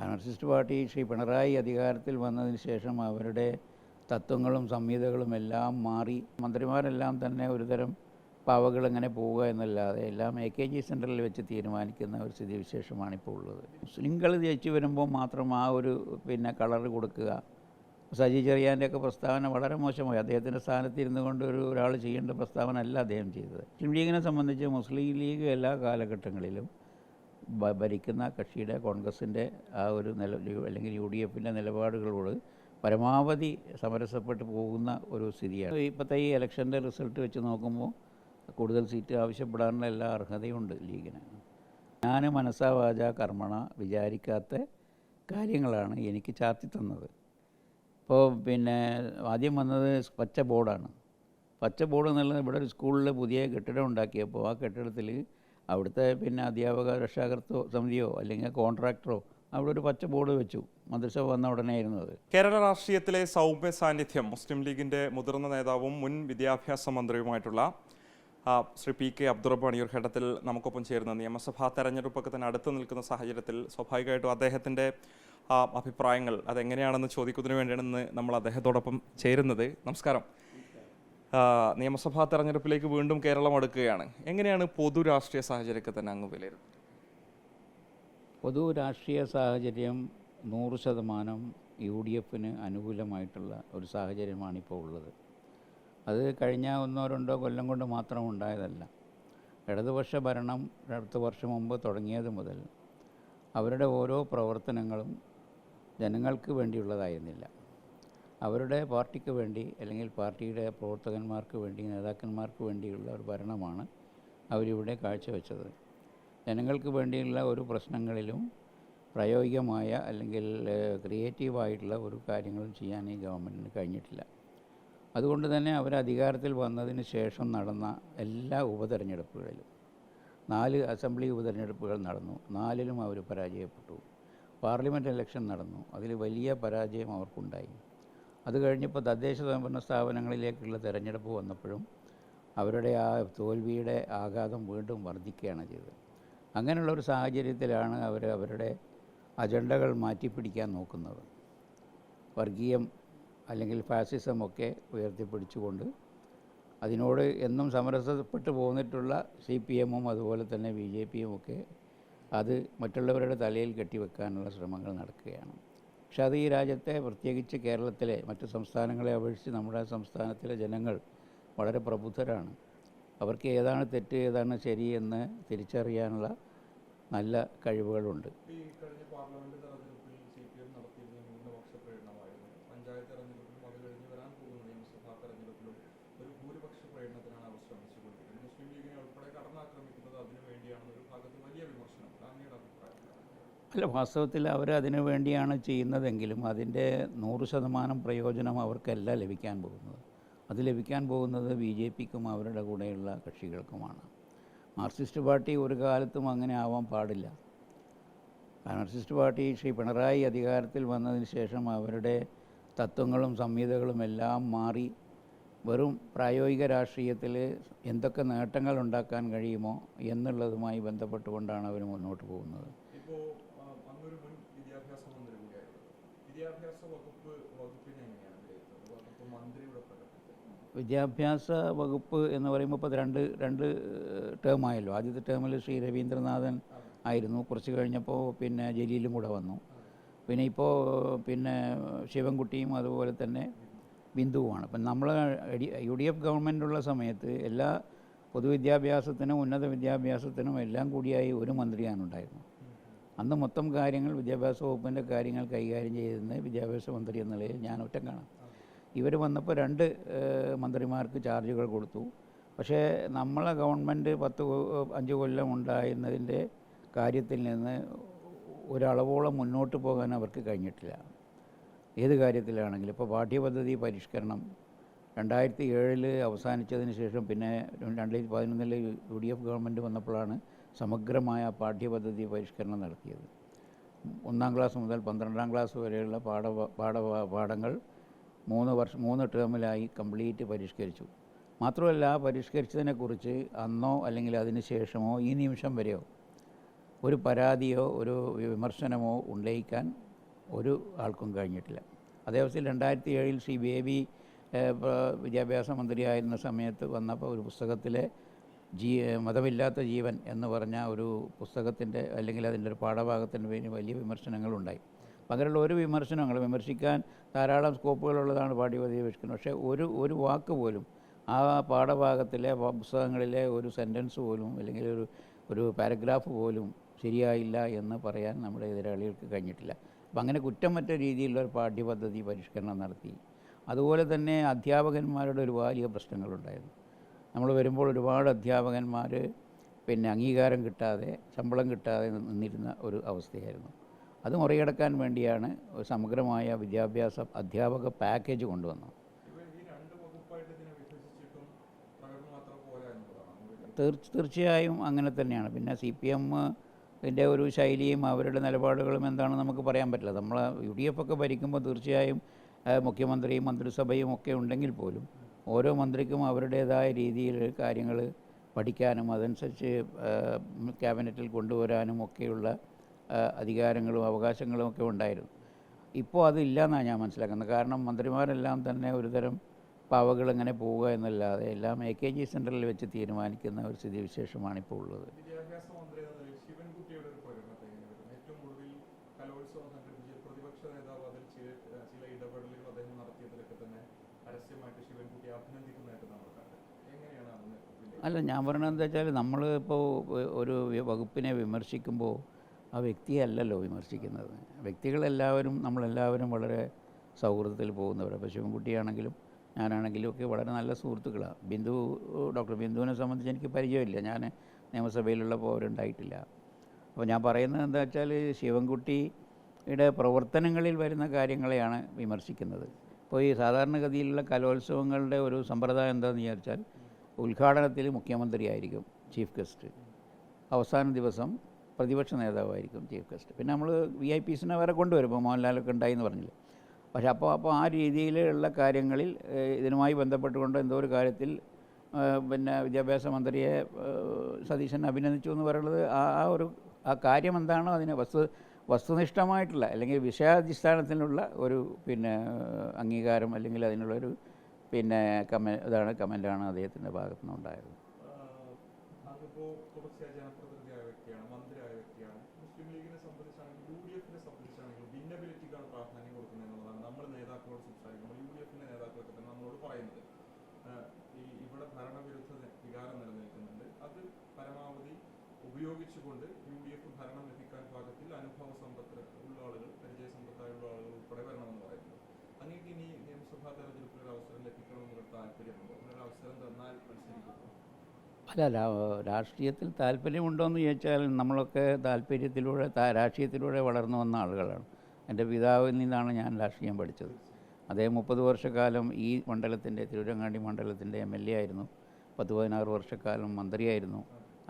Marxist party Shri Pinarayi അധികാരത്തിൽ വന്നതിന് ശേഷം അവരുടെ തത്വങ്ങളും സംഹിതകളും എല്ലാം മാറി. മന്ത്രിമാരെല്ലാം തന്നെ ഒരുതരം പാവകൾ എങ്ങനെ പോവുക എന്നല്ലാതെ എല്ലാം എ കെ ജി സെന്ററിൽ വെച്ച് തീരുമാനിക്കുന്ന ഒരു സ്ഥിതിവിശേഷമാണ് ഇപ്പോൾ ഉള്ളത്. മുസ്ലിങ്ങൾ ജയിച്ചു വരുമ്പോൾ മാത്രം ആ ഒരു പിന്നെ കളർ കൊടുക്കുക. സജി ചെറിയാന്റെ ഒക്കെ പ്രസ്താവന വളരെ മോശമായി. അദ്ദേഹത്തിന്റെ സ്ഥാനത്ത് ഇരുന്നു കൊണ്ട് ഒരു ഒരാൾ ചെയ്യേണ്ട പ്രസ്താവന അല്ല അദ്ദേഹം ചെയ്തത്. മുസ്ലിം ലീഗിനെ സംബന്ധിച്ച് മുസ്ലിം ലീഗ് എല്ലാ കാലഘട്ടങ്ങളിലും ഭരിക്കുന്ന കക്ഷിയുടെ കോൺഗ്രസിന്റെ ആ ഒരു നില അല്ലെങ്കിൽ യു ഡി എഫിന്റെ നിലപാടുകളോട് പരമാവധി സമരസപ്പെട്ട് പോകുന്ന ഒരു സ്ഥിതിയാണ്. ഇപ്പോഴത്തെ ഈ ഇലക്ഷന്റെ റിസൾട്ട് വെച്ച് നോക്കുമ്പോൾ കൂടുതൽ സീറ്റ് ആവശ്യപ്പെടാനുള്ള എല്ലാ അർഹതയുണ്ട് ലീഗിന്. ഞാൻ മനസ്സാ വാച കർമ്മണ വിചാരിക്കാത്ത കാര്യങ്ങളാണ് എനിക്ക് ചാർത്തി തന്നത്. ഇപ്പോൾ പിന്നെ ആദ്യം വന്നത് പച്ച ബോർഡാണ്. പച്ച ബോർഡ് എന്നുള്ളത് ഇവിടെ ഒരു സ്കൂളിൽ പുതിയ കെട്ടിടം ഉണ്ടാക്കിയപ്പോൾ ആ കെട്ടിടത്തിൽ അവിടുത്തെ പിന്നെ അധ്യാപക രക്ഷാകർത്തോ സമിതിയോ അല്ലെങ്കിൽ കോൺട്രാക്ടറോ അവിടെ ഒരു പച്ച ബോർഡ് വെച്ചു. മന്ത്രിസഭ വന്ന ഉടനെ ആയിരുന്നത് കേരള രാഷ്ട്രീയത്തിലെ സൗമ്യ സാന്നിധ്യം മുസ്ലിം ലീഗിന്റെ മുതിർന്ന നേതാവും മുൻ വിദ്യാഭ്യാസ മന്ത്രിയുമായിട്ടുള്ള ശ്രീ പി കെ അബ്ദുറബാണ് ഈ ഒരു ഘട്ടത്തിൽ നമുക്കൊപ്പം ചേരുന്ന നിയമസഭാ തെരഞ്ഞെടുപ്പൊക്കെ തന്നെ അടുത്ത് നിൽക്കുന്ന സാഹചര്യത്തിൽ സ്വാഭാവികമായിട്ടും അദ്ദേഹത്തിന്റെ അഭിപ്രായങ്ങൾ അതെങ്ങനെയാണെന്ന് ചോദിക്കുന്നതിന് വേണ്ടിയാണ് ഇന്ന് നമ്മൾ അദ്ദേഹത്തോടൊപ്പം ചേരുന്നത്. നമസ്കാരം. നിയമസഭാ തെരഞ്ഞെടുപ്പിലേക്ക് വീണ്ടും കേരളം അടുക്കുകയാണ്. എങ്ങനെയാണ് പൊതു രാഷ്ട്രീയ സാഹചര്യമൊക്കെ തന്നെ അങ്ങ് വിലയിരുത്തുന്നത്? പൊതു രാഷ്ട്രീയ സാഹചര്യം നൂറ് ശതമാനം യു ഡി എഫിന് അനുകൂലമായിട്ടുള്ള ഒരു സാഹചര്യമാണ് ഇപ്പോൾ ഉള്ളത്. അത് കഴിഞ്ഞ ഒന്നോ രണ്ടോ കൊല്ലം കൊണ്ട് മാത്രം ഉണ്ടായതല്ല. ഇടതുപക്ഷ ഭരണം അടുത്ത വർഷം മുമ്പ് തുടങ്ങിയത് മുതൽ അവരുടെ ഓരോ പ്രവർത്തനങ്ങളും ജനങ്ങൾക്ക് വേണ്ടിയുള്ളതായിരുന്നില്ല. അവരുടെ പാർട്ടിക്ക് വേണ്ടി അല്ലെങ്കിൽ പാർട്ടിയുടെ പ്രവർത്തകന്മാർക്ക് വേണ്ടി നേതാക്കന്മാർക്ക് വേണ്ടിയുള്ള ഒരു ഭരണമാണ് അവരിവിടെ കാഴ്ചവെച്ചത്. ജനങ്ങൾക്ക് വേണ്ടിയുള്ള ഒരു പ്രശ്നങ്ങളിലും പ്രായോഗികമായ അല്ലെങ്കിൽ ക്രിയേറ്റീവായിട്ടുള്ള ഒരു കാര്യങ്ങളും ചെയ്യാൻ ഈ ഗവൺമെന്റിന് കഴിഞ്ഞിട്ടില്ല. അതുകൊണ്ട് തന്നെ അവർ അധികാരത്തിൽ വന്നതിന് ശേഷം നടന്ന എല്ലാ ഉപതെരഞ്ഞെടുപ്പുകളിലും നാല് അസംബ്ലി ഉപതെരഞ്ഞെടുപ്പുകൾ നടന്നു. നാലിലും അവർ പരാജയപ്പെട്ടു. പാർലമെന്റ് ഇലക്ഷൻ നടന്നു. അതിൽ വലിയ പരാജയം അവർക്കുണ്ടായി. അത് കഴിഞ്ഞപ്പോൾ തദ്ദേശ സ്വയംഭരണ സ്ഥാപനങ്ങളിലേക്കുള്ള തിരഞ്ഞെടുപ്പ് വന്നപ്പോഴും അവരുടെ ആ തോൽവിയുടെ ആഘാതം വീണ്ടും വർദ്ധിക്കുകയാണ് ചെയ്തത്. അങ്ങനെയുള്ള ഒരു സാഹചര്യത്തിലാണ് അവർ അവരുടെ അജണ്ടകൾ മാറ്റിപ്പിടിക്കാൻ നോക്കുന്നത്. വർഗീയം അല്ലെങ്കിൽ ഫാസിസം ഒക്കെ ഉയർത്തിപ്പിടിച്ചുകൊണ്ട് അതിനോട് എന്നും സമരസപ്പെട്ടു പോന്നിട്ടുള്ള സി പി എമ്മും അതുപോലെ തന്നെ ബി ജെ പിയും ഒക്കെ അത് മറ്റുള്ളവരുടെ തലയിൽ കെട്ടിവെക്കാനുള്ള ശ്രമങ്ങൾ നടക്കുകയാണ്. പക്ഷെ അത് ഈ രാജ്യത്തെ പ്രത്യേകിച്ച് കേരളത്തിലെ മറ്റു സംസ്ഥാനങ്ങളെ അപേക്ഷിച്ച് നമ്മുടെ സംസ്ഥാനത്തിലെ ജനങ്ങൾ വളരെ പ്രബുദ്ധരാണ്. അവർക്ക് ഏതാണ് തെറ്റ് ഏതാണ് ശരി എന്ന് തിരിച്ചറിയാനുള്ള നല്ല കഴിവുകളുണ്ട്. ഒരു ഭൂരിപക്ഷ പ്രേരണത്തിനാണ് അവർ ശ്രമിച്ചുകൊണ്ടിരിക്കുന്നത് മുസ്ലിം ലീഗിനെ ഉൾപ്പെടെ കടന്നാക്രമിക്കുന്നത് അതിനു വേണ്ടിയാണെന്ന് ഒരു ഭാഗത്ത് വലിയ വിമർശനം അങ്ങയുടെ അഭിപ്രായം അല്ല വാസ്തവത്തിൽ അവരതിനു വേണ്ടിയാണ് ചെയ്യുന്നതെങ്കിലും അതിന്റെ നൂറ് ശതമാനം പ്രയോജനം അവർക്കല്ല ലഭിക്കാൻ പോകുന്നത്. അത് ലഭിക്കാൻ പോകുന്നത് ബി ജെ പിക്കും അവരുടെ കൂടെയുള്ള കക്ഷികൾക്കുമാണ്. മാർക്സിസ്റ്റ് പാർട്ടി ഒരു കാലത്തും അങ്ങനെ ആവാൻ പാടില്ല. മാർക്സിസ്റ്റ് പാർട്ടി ശ്രീ പിണറായി അധികാരത്തിൽ വന്നതിന് ശേഷം അവരുടെ തത്വങ്ങളും സംഹിതകളും എല്ലാം മാറി. വെറും പ്രായോഗിക രാഷ്ട്രീയത്തിൽ എന്തൊക്കെ നേട്ടങ്ങൾ ഉണ്ടാക്കാൻ കഴിയുമോ എന്നുള്ളതുമായി ബന്ധപ്പെട്ടുകൊണ്ടാണ് അവർ മുന്നോട്ട് പോകുന്നത് ഇപ്പോൾ അങ്ങൊരു മുൻ വിദ്യാഭ്യാസ മന്ത്രി കൂടിയായിരുന്നു വിദ്യാഭ്യാസ വകുപ്പ് മന്ത്രിയുടെ വകുപ്പ് എന്ന് പറയുമ്പോൾ ഇപ്പോൾ രണ്ട് രണ്ട് ടേം ആയല്ലോ. ആദ്യത്തെ ടേമിൽ ശ്രീ രവീന്ദ്രനാഥൻ ആയിരുന്നു. കുറച്ച് കഴിഞ്ഞപ്പോൾ പിന്നെ ജലീലും കൂടെ വന്നു. പിന്നെ ഇപ്പോൾ പിന്നെ ശിവൻകുട്ടിയും അതുപോലെ തന്നെ ബിന്ദുവുമാണ്. അപ്പം നമ്മൾ യു ഡി എഫ് ഗവൺമെന്റുള്ള സമയത്ത് എല്ലാ പൊതുവിദ്യാഭ്യാസത്തിനും ഉന്നത വിദ്യാഭ്യാസത്തിനും എല്ലാം കൂടിയായി ഒരു മന്ത്രിയാണ് ഉണ്ടായിരുന്നത് അന്ന് മൊത്തം കാര്യങ്ങൾ വിദ്യാഭ്യാസ വകുപ്പിന്റെ കാര്യങ്ങൾ കൈകാര്യം ചെയ്തിരുന്ന വിദ്യാഭ്യാസ മന്ത്രി എന്ന നിലയിൽ ഞാൻ ഒറ്റം കാണാം ഇവർ വന്നപ്പോൾ രണ്ട് മന്ത്രിമാർക്ക് ചാർജുകൾ കൊടുത്തു. പക്ഷേ നമ്മളെ ഗവൺമെന്റ് പത്ത് അഞ്ച് കൊല്ലം ഉണ്ടായിരുന്നതിന്റെ കാര്യത്തിൽ നിന്ന് ഒരളവോളം മുന്നോട്ട് പോകാൻ അവർക്ക് കഴിഞ്ഞിട്ടില്ല. ഏത് കാര്യത്തിലാണെങ്കിലും ഇപ്പോൾ പാഠ്യപദ്ധതി പരിഷ്കരണം രണ്ടായിരത്തി ഏഴിൽ അവസാനിച്ചതിന് ശേഷം പിന്നെ രണ്ടായിരത്തി പതിനൊന്നിൽ യു ഡി എഫ് ഗവൺമെന്റ് വന്നപ്പോഴാണ് സമഗ്രമായ പാഠ്യപദ്ധതി പരിഷ്കരണം നടത്തിയത്. ഒന്നാം ക്ലാസ് മുതൽ പന്ത്രണ്ടാം ക്ലാസ് വരെയുള്ള പാഠ പാഠ പാഠങ്ങൾ മൂന്ന് വർഷം മൂന്ന് ടേമിലായി കംപ്ലീറ്റ് പരിഷ്കരിച്ചു. മാത്രമല്ല പരിഷ്കരിച്ചതിനെക്കുറിച്ച് അന്നോ അല്ലെങ്കിൽ അതിന് ശേഷമോ ഈ നിമിഷം വരെയോ ഒരു പരാതിയോ ഒരു വിമർശനമോ ഉന്നയിക്കാൻ ഒരു ആൾക്കും കഴിഞ്ഞിട്ടില്ല. അതേ അവസ്ഥയിൽ രണ്ടായിരത്തി ഏഴിൽ ശ്രീ ബേബി വിദ്യാഭ്യാസ മന്ത്രിയായിരുന്ന സമയത്ത് വന്നപ്പോൾ ഒരു പുസ്തകത്തിലെ ജീ മതമില്ലാത്ത ജീവൻ എന്ന് പറഞ്ഞ ഒരു പുസ്തകത്തിന്റെ അല്ലെങ്കിൽ അതിന്റെ ഒരു പാഠഭാഗത്തിന് പേരിൽ വലിയ വിമർശനങ്ങളുണ്ടായി. അങ്ങനെയുള്ള ഒരു വിമർശനങ്ങൾ വിമർശിക്കാൻ ധാരാളം സ്കോപ്പുകളുള്ളതാണ് പാഠ്യപദ്ധതി ആവിഷ്കരണം പക്ഷേ ഒരു ഒരു വാക്ക് പോലും ആ പാഠഭാഗത്തിലെ പുസ്തകങ്ങളിലെ ഒരു സെന്റൻസ് പോലും അല്ലെങ്കിൽ ഒരു ഒരു പാരഗ്രാഫ് പോലും ശരിയായില്ല എന്ന് പറയാൻ നമ്മുടെ എതിരാളികൾക്ക് കഴിഞ്ഞിട്ടില്ല. അപ്പം അങ്ങനെ കുറ്റം മറ്റ രീതിയിലുള്ള ഒരു പാഠ്യപദ്ധതി പരിഷ്കരണം നടത്തി. അതുപോലെ തന്നെ അധ്യാപകന്മാരുടെ ഒരു വലിയ പ്രശ്നങ്ങളുണ്ടായിരുന്നു. നമ്മൾ വരുമ്പോൾ ഒരുപാട് അധ്യാപകന്മാർ പിന്നെ അംഗീകാരം കിട്ടാതെ ശമ്പളം കിട്ടാതെ നിന്നിരുന്ന ഒരു അവസ്ഥയായിരുന്നു. അത് മറികടക്കാൻ വേണ്ടിയാണ് ഒരു സമഗ്രമായ വിദ്യാഭ്യാസ അധ്യാപക പാക്കേജ് കൊണ്ടുവന്നത്. തീർച്ച തീർച്ചയായും അങ്ങനെ തന്നെയാണ്. പിന്നെ സി പി എം ഇതിന്റെ ഒരു ശൈലിയും അവരുടെ നിലപാടുകളും എന്താണെന്ന് നമുക്ക് പറയാൻ പറ്റില്ല. നമ്മൾ യു ഡി എഫ് ഒക്കെ ഭരിക്കുമ്പോൾ തീർച്ചയായും മുഖ്യമന്ത്രിയും മന്ത്രിസഭയും ഒക്കെ ഉണ്ടെങ്കിൽ പോലും ഓരോ മന്ത്രിക്കും അവരുടേതായ രീതിയിൽ കാര്യങ്ങൾ പഠിക്കാനും അതനുസരിച്ച് ക്യാബിനറ്റിൽ കൊണ്ടുവരാനും ഒക്കെയുള്ള അധികാരങ്ങളും അവകാശങ്ങളും ഒക്കെ ഉണ്ടായിരുന്നു. ഇപ്പോൾ അതില്ല എന്നാണ് ഞാൻ മനസ്സിലാക്കുന്നത്. കാരണം മന്ത്രിമാരെല്ലാം തന്നെ ഒരുതരം പാവകൾ എങ്ങനെ പോവുക എന്നല്ലാതെ എല്ലാം എ കെ ജി സെന്ററിൽ വെച്ച് തീരുമാനിക്കുന്ന ഒരു സ്ഥിതിവിശേഷമാണ് ഇപ്പോൾ ഉള്ളത് വിദ്യാഭ്യാസ മന്ത്രി എന്ന നിലയിൽ ശിവൻകുട്ടിയുടെ ഒരു പ്രകടനത്തെ എങ്ങനെ വരുന്നു ഏറ്റവും ഒടുവിൽ കലോത്സവം സംഘടിപ്പിച്ച് പ്രതിപക്ഷ നേതാവ് അതിൽ ചില ചില ഇടപെടലുകൾ അദ്ദേഹം നടത്തിയതിലൊക്കെ തന്നെ പരസ്യമായിട്ട് ശിവൻകുട്ടിയെ അഭിനന്ദിക്കുന്നതായിട്ട് നമ്മൾ കണ്ടു എങ്ങനെയാണ് അന്ന് വിലയിരുത്തുന്നത്? അല്ല ഞാൻ പറയണത് എന്താ വെച്ചാൽ നമ്മൾ ഇപ്പോൾ ഒരു വകുപ്പിനെ വിമർശിക്കുമ്പോൾ ആ വ്യക്തിയല്ലല്ലോ വിമർശിക്കുന്നത്. വ്യക്തികളെല്ലാവരും നമ്മളെല്ലാവരും വളരെ സൗഹൃദത്തിൽ പോകുന്നവരാണ് ഇപ്പോൾ ശിവൻകുട്ടിയാണെങ്കിലും ഞാനാണെങ്കിലും ഒക്കെ വളരെ നല്ല സുഹൃത്തുക്കളാണ് ബിന്ദു ഡോക്ടർ ബിന്ദുവിനെ സംബന്ധിച്ച് എനിക്ക് പരിചയമില്ല. ഞാൻ നിയമസഭയിലുള്ളപ്പോൾ അവരുണ്ടായിട്ടില്ല. അപ്പോൾ ഞാൻ പറയുന്നത് എന്താ വെച്ചാൽ ശിവൻകുട്ടിയുടെ പ്രവർത്തനങ്ങളിൽ വരുന്ന കാര്യങ്ങളെയാണ് വിമർശിക്കുന്നത്. ഇപ്പോൾ ഈ സാധാരണഗതിയിലുള്ള കലോത്സവങ്ങളുടെ ഒരു സമ്പ്രദായം എന്താണെന്ന് വിചാരിച്ചാൽ ഉദ്ഘാടനത്തിൽ മുഖ്യമന്ത്രിയായിരിക്കും ചീഫ് ഗസ്റ്റ്. അവസാന ദിവസം പ്രതിപക്ഷ നേതാവായിരിക്കും ചീഫ് ഗസ്റ്റ്. പിന്നെ നമ്മൾ വി ഐ പീസിനെ വേറെ കൊണ്ടുവരും. ഇപ്പോൾ മോഹൻലാലൊക്കെ ഉണ്ടായി എന്ന് പറഞ്ഞില്ല. പക്ഷേ അപ്പോൾ അപ്പോൾ ആ രീതിയിലുള്ള കാര്യങ്ങളിൽ ഇതിനുമായി ബന്ധപ്പെട്ടുകൊണ്ട് എന്തോ ഒരു കാര്യത്തിൽ പിന്നെ വിദ്യാഭ്യാസ മന്ത്രിയെ സതീശൻ അഭിനന്ദിച്ചു എന്ന് പറയുന്നത് ആ ആ ഒരു ആ കാര്യം എന്താണോ അതിന് വസ്തു വസ്തുനിഷ്ഠമായിട്ടുള്ള അല്ലെങ്കിൽ വിഷയാടിസ്ഥാനത്തിലുള്ള ഒരു പിന്നെ അംഗീകാരം അല്ലെങ്കിൽ അതിനുള്ളൊരു പിന്നെ കമ ഇതാണ് കമന്റാണ് അദ്ദേഹത്തിന്റെ ഭാഗത്തു നിന്നുണ്ടായത് അതിപ്പോ തുടർച്ചയായ ജനപ്രതിനിധിയായ വ്യക്തിയാണ് മന്ത്രിയായ വ്യക്തിയാണ് മുസ്ലിം ലീഗിനെ സംബന്ധിച്ചാണെങ്കിൽ യു ഡി എഫിനെ സംബന്ധിച്ചാണെങ്കിൽ ഭിന്നബിലിറ്റിക്കാണ് പ്രാധാന്യം കൊടുക്കുന്നത് എന്നുള്ളതാണ് നമ്മൾ നേതാക്കളോട് സംസാരിക്കുമ്പോൾ യു ഡി എഫിന്റെ നേതാക്കളൊക്കെ തന്നെ നമ്മളോട് പറയുന്നത് ആഹ് ഈ ഇവിടെ ഭരണവിരുദ്ധ വികാരം നിലനിൽക്കുന്നുണ്ട് അത് പരമാവധി ഉപയോഗിച്ചുകൊണ്ട് യു ഡി എഫ് ഭരണം ലഭിക്കാൻ പാകത്തിൽ അനുഭവ സമ്പത്ത് ഉള്ള ആളുകൾ പരിചയ സമ്പത്തായുള്ള ആളുകൾ ഉൾപ്പെടെ വരണമെന്ന് പറയുന്നത് അങ്ങേക്ക് ഇനി നിയമസഭാ തെരഞ്ഞെടുപ്പിൽ ഒരു അവസരം ലഭിക്കണമെന്നുള്ള താല്പര്യമുണ്ടോ അങ്ങനെ ഒരു അവസരം തന്നാൽ മത്സരിക്കുമോ അല്ല രാഷ്ട്രീയത്തിൽ താല്പര്യമുണ്ടോ എന്ന് ചോദിച്ചാൽ നമ്മളൊക്കെ താല്പര്യത്തിലൂടെ രാഷ്ട്രീയത്തിലൂടെ വളർന്നു വന്ന ആളുകളാണ്. എന്റെ പിതാവിൽ നിന്നാണ് ഞാൻ രാഷ്ട്രീയം പഠിച്ചത്. അദ്ദേഹം മുപ്പത് വർഷക്കാലം ഈ മണ്ഡലത്തിന്റെ തിരുവരങ്ങാടി മണ്ഡലത്തിന്റെ എം എൽ എ ആയിരുന്നു. പത്ത് പതിനാറ് വർഷക്കാലം മന്ത്രിയായിരുന്നു.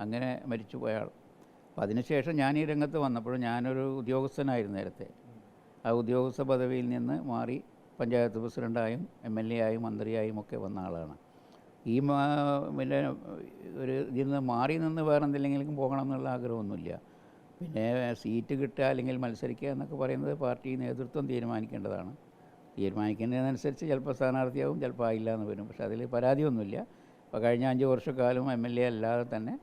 അങ്ങനെ മരിച്ചുപോയ ആൾ. അപ്പോൾ അതിനുശേഷം ഞാൻ ഈ രംഗത്ത് വന്നപ്പോൾ ഞാനൊരു ഉദ്യോഗസ്ഥനായിരുന്നു നേരത്തെ. ആ ഉദ്യോഗസ്ഥ പദവിയിൽ നിന്ന് മാറി പഞ്ചായത്ത് പ്രസിഡന്റായും എം എൽ എ ആയും മന്ത്രിയായും ഒക്കെ വന്ന ആളാണ്. ഈ പിന്നെ ഒരു ഇതിൽ നിന്ന് മാറി നിന്ന് വേറെ എന്തെങ്കിലും പോകണം എന്നുള്ള ആഗ്രഹമൊന്നുമില്ല. പിന്നെ സീറ്റ് കിട്ടുക അല്ലെങ്കിൽ മത്സരിക്കുക എന്നൊക്കെ പറയുന്നത് പാർട്ടി നേതൃത്വം തീരുമാനിക്കേണ്ടതാണ്. തീരുമാനിക്കുന്നതിനനുസരിച്ച് ചിലപ്പോൾ സ്ഥാനാർത്ഥിയാവും ചിലപ്പോൾ ആയില്ല എന്ന് വരും. പക്ഷേ അതിൽ പരാതിയൊന്നുമില്ല. ഇപ്പോൾ കഴിഞ്ഞ അഞ്ച് വർഷക്കാലം എം എൽ എ അല്ലാതെ തന്നെ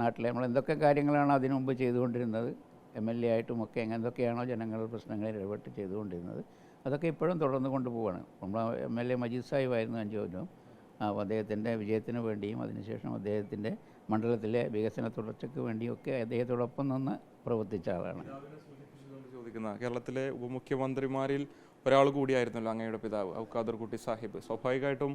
നാട്ടിലെ നമ്മൾ എന്തൊക്കെ കാര്യങ്ങളാണ് അതിനു മുമ്പ് ചെയ്തുകൊണ്ടിരുന്നത് എം എൽ എ ആയിട്ടും ഒക്കെ എന്തൊക്കെയാണോ ജനങ്ങളുടെ പ്രശ്നങ്ങളിൽ ഇടപെട്ട് ചെയ്തുകൊണ്ടിരുന്നത് അതൊക്കെ ഇപ്പോഴും തുടർന്ന് കൊണ്ടുപോവാണ്. നമ്മൾ എം എൽ എ മജീദ് സാഹിബായിരുന്നു അഞ്ച് കൊല്ലം അദ്ദേഹത്തിന്റെ വിജയത്തിന് വേണ്ടിയും അതിനുശേഷം അദ്ദേഹത്തിന്റെ മണ്ഡലത്തിലെ വികസന തുടർച്ചയ്ക്ക് വേണ്ടിയൊക്കെ അദ്ദേഹത്തോടൊപ്പം നിന്ന് പ്രവർത്തിച്ച ആളാണ്. ചോദിക്കുന്ന കേരളത്തിലെ ഉപമുഖ്യമന്ത്രിമാരിൽ ഒരാൾ കൂടിയായിരുന്നല്ലോ അങ്ങയുടെ പിതാവ് ഔക്കാദർ കുട്ടി സാഹിബ്. സ്വാഭാവികമായിട്ടും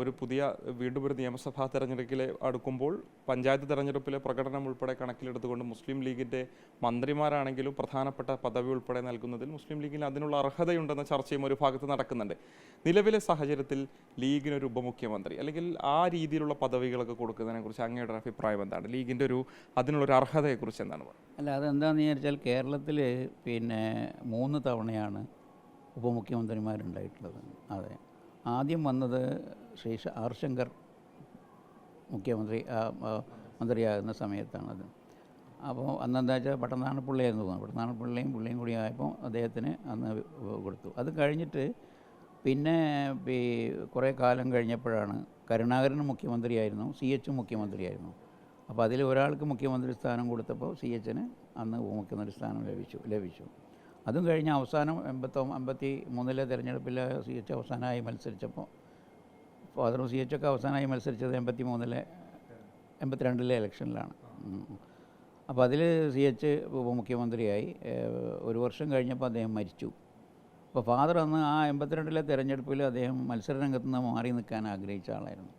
ഒരു പുതിയ വീണ്ടും ഒരു നിയമസഭാ തെരഞ്ഞെടുപ്പിലെ അടുക്കുമ്പോൾ പഞ്ചായത്ത് തെരഞ്ഞെടുപ്പിലെ പ്രകടനം ഉൾപ്പെടെ കണക്കിലെടുത്തുകൊണ്ട് മുസ്ലിം ലീഗിന്റെ മന്ത്രിമാരാണെങ്കിലും പ്രധാനപ്പെട്ട പദവി ഉൾപ്പെടെ നൽകുന്നതിൽ മുസ്ലിം ലീഗിന് അതിനുള്ള അർഹതയുണ്ടെന്ന ചർച്ചയും ഒരു ഭാഗത്ത് നടക്കുന്നുണ്ട്. നിലവിലെ സാഹചര്യത്തിൽ ലീഗിനൊരു ഉപമുഖ്യമന്ത്രി അല്ലെങ്കിൽ ആ രീതിയിലുള്ള പദവികളൊക്കെ കൊടുക്കുന്നതിനെ കുറിച്ച് അങ്ങയുടെ അഭിപ്രായം എന്താണ്? ലീഗിന്റെ ഒരു അതിനുള്ളൊരു അർഹതയെക്കുറിച്ച് എന്താണ് അല്ല അതെന്താണെന്ന് വിചാരിച്ചാൽ കേരളത്തിൽ പിന്നെ മൂന്ന് തവണയാണ് ഉപമുഖ്യമന്ത്രിമാരുണ്ടായിട്ടുള്ളത്. അതെ. ആദ്യം വന്നത് ശ്രീ ആർ ശങ്കർ മുഖ്യമന്ത്രി മന്ത്രിയാകുന്ന സമയത്താണത് അപ്പോൾ അന്ന് എന്താ വെച്ചാൽ പട്ടനാണ് പിള്ളയായിരുന്നു തോന്നുന്നു. പട്ടനാണ് പിള്ളയും പുള്ളിയും കൂടി ആയപ്പോൾ അദ്ദേഹത്തിന് അന്ന് കൊടുത്തു. അത് കഴിഞ്ഞിട്ട് പിന്നെ ഈ കുറേ കാലം കഴിഞ്ഞപ്പോഴാണ് കരുണാകരൻ മുഖ്യമന്ത്രിയായിരുന്നു സി എച്ച് മുഖ്യമന്ത്രിയായിരുന്നു. അപ്പോൾ അതിൽ ഒരാൾക്ക് മുഖ്യമന്ത്രി സ്ഥാനം കൊടുത്തപ്പോൾ സി എച്ചിന് അന്ന് മുഖ്യമന്ത്രി സ്ഥാനം ലഭിച്ചു ലഭിച്ചു. അതും കഴിഞ്ഞ് അവസാനം എൺപത്തൊ അമ്പത്തി മൂന്നിലെ തിരഞ്ഞെടുപ്പിൽ സി എച്ച് അവസാനമായി മത്സരിച്ചപ്പോൾ ഫാദർ സി എച്ച് ഒക്കെ അവസാനമായി മത്സരിച്ചത് എൺപത്തി മൂന്നിലെ എൺപത്തിരണ്ടിലെ ഇലക്ഷനിലാണ്. അപ്പോൾ അതിൽ സി എച്ച് ഉപമുഖ്യമന്ത്രിയായി. ഒരു വർഷം കഴിഞ്ഞപ്പോൾ അദ്ദേഹം മരിച്ചു. അപ്പോൾ ഫാദർ അന്ന് ആ എൺപത്തിരണ്ടിലെ തിരഞ്ഞെടുപ്പിൽ അദ്ദേഹം മത്സരരംഗത്ത് നിന്ന് മാറി നിൽക്കാൻ ആഗ്രഹിച്ച ആളായിരുന്നു.